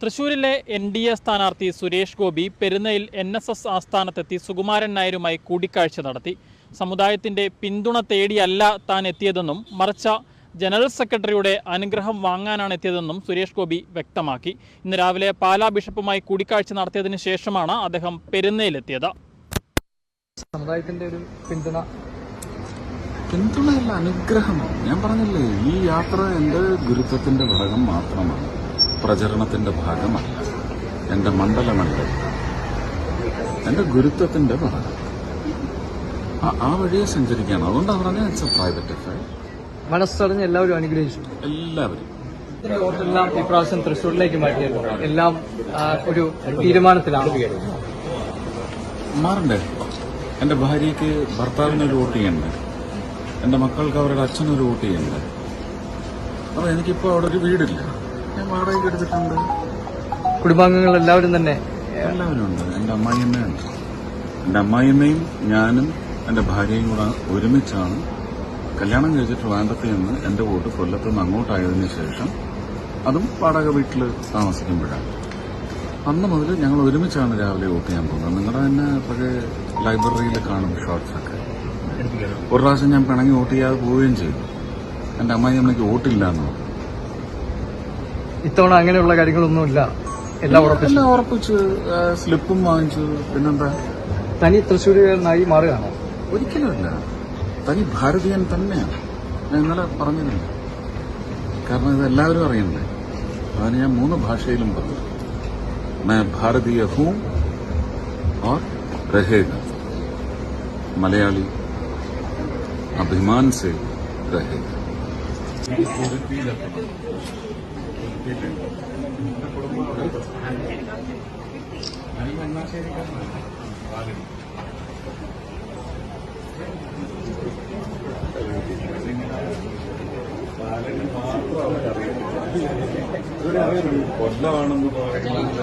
തൃശൂരിലെ N D A സ്ഥാനാർത്ഥി സുരേഷ് ഗോപി പെരുന്നയിൽ എൻ എസ് എസ് ആസ്ഥാനത്തെത്തി സുകുമാരൻ നായരുമായി കൂടിക്കാഴ്ച നടത്തി. സമുദായത്തിന്റെ പിന്തുണ തേടിയല്ല താൻ എത്തിയതെന്നും മറിച്ച ജനറൽ സെക്രട്ടറിയുടെ അനുഗ്രഹം വാങ്ങാനാണ് എത്തിയതെന്നും സുരേഷ് ഗോപി വ്യക്തമാക്കി. ഇന്ന് രാവിലെ പാലാ ബിഷപ്പുമായി കൂടിക്കാഴ്ച നടത്തിയതിനു ശേഷമാണ് അദ്ദേഹം പെരുന്നയിലെത്തിയത്. സമുദായത്തിന്റെ ഒരു പിന്തുണ. പിന്തുണയല്ല അനുഗ്രഹമാണ് ഞാൻ പറഞ്ഞില്ലേ ഈ യാത്ര എന്റെ ഗുരുത്വത്തിന്റെ ഘടകം മാത്രമാണ്. പ്രചരണത്തിന്റെ ഭാഗമല്ല. എന്റെ മണ്ഡലമല്ല എന്റെ ഗുരുത്വത്തിന്റെ ഭാഗം. ആ- വഴിയെ സഞ്ചരിക്കുകയാണ്. അതുകൊണ്ടാണ് പറഞ്ഞത് ഇറ്റ്സ് എ പ്രൈവറ്റ് അഫയർ മനസ്സറിഞ്ഞ് എല്ലാവരും അനുഗ്രഹിച്ചു. എല്ലാവരും. വോട്ടെല്ലാം ഇപ്രാവശ്യം തൃശ്ശൂരിലേക്ക് മാറ്റിയത്. എല്ലാം ഒരു തീരുമാനത്തിലാണ്. മാറണ്ടേ? എന്റെ ഭാര്യയ്ക്ക് ഭർത്താവിനൊരു വോട്ട് ചെയ്യണ്ടേ? എന്റെ മക്കൾക്ക് അവരുടെ അച്ഛനൊരു വോട്ട് ചെയ്യണ്ടേ? അപ്പൊ എനിക്കിപ്പോ അവിടെ ഒരു വീടില്ല. ഞാൻ വാടകയ്ക്ക് എടുത്തിട്ടുണ്ട്. കുടുംബാംഗങ്ങൾ എല്ലാവരും തന്നെ? എല്ലാവരും ഉണ്ട്. എന്റെ അമ്മായിയമ്മയുണ്ട് അമ്മായിയമ്മയും ഞാനും എന്റെ ഭാര്യയും കൂടെ ഒരുമിച്ചാണ് കല്യാണം കഴിച്ചിട്ട് വേണ്ടത്തിൽ നിന്ന് എന്റെ വോട്ട് കൊല്ലത്ത് നിന്ന് അങ്ങോട്ടായതിനു ശേഷം അതും വാടക വീട്ടിൽ താമസിക്കുമ്പോഴാണ്. അന്ന് മുതൽ ഞങ്ങൾ ഒരുമിച്ചാണ് രാവിലെ വോട്ട് ചെയ്യാൻ പോകുന്നത്. നിങ്ങളുടെ തന്നെ പഴയ ലൈബ്രറിയിൽ കാണും ഷോർട്സൊക്കെ ഒരു പ്രാവശ്യം ഞാൻ പിണങ്ങി വോട്ട് ചെയ്യാതെ പോവുകയും ചെയ്തു. എന്റെ അമ്മായിയമ്മയ്ക്ക് വോട്ടില്ല എന്ന് പറഞ്ഞു. ഇത്തവണ അങ്ങനെയുള്ള കാര്യങ്ങളൊന്നുമില്ല എല്ലാം ഉറപ്പിച്ചു എല്ലാം ഉറപ്പിച്ച് ആ, സ്ലിപ്പും വാങ്ങിച്ചു പിന്നെന്താ തനി തൃശ്ശൂരുകാരനായി മാറുകയാണോ ഒരിക്കലുമില്ല തനി ഭാരതീയൻ തന്നെയാണ് ഞാൻ ഇന്നലെ പറഞ്ഞില്ല കാരണം ഇത് എല്ലാവരും അറിയണ്ടേ അതിന് ഞാൻ മൂന്ന് ഭാഷയിലും പറഞ്ഞു मैं भारतीय हूं और रहेगा मलयाली अभिमान से रहेगा കൊല്ലമാണെന്ന് പറയുന്നത്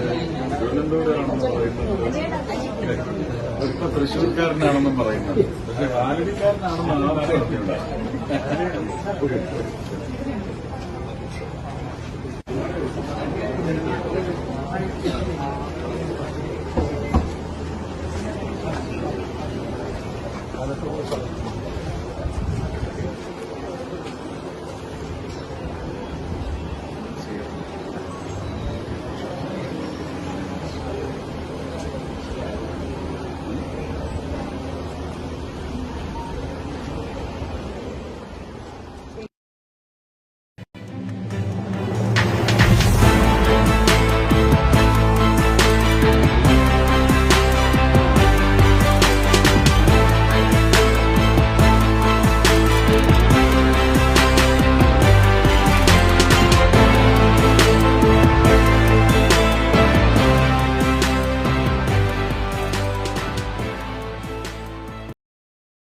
തിരുവനന്തപുരമാണെന്ന് പറയുന്നത് ഇപ്പൊ തൃശ്ശൂർക്കാരനാണെന്നും പറയുന്നത് പക്ഷെ വാലടിക്കാരനാണെന്ന് ആർക്കും.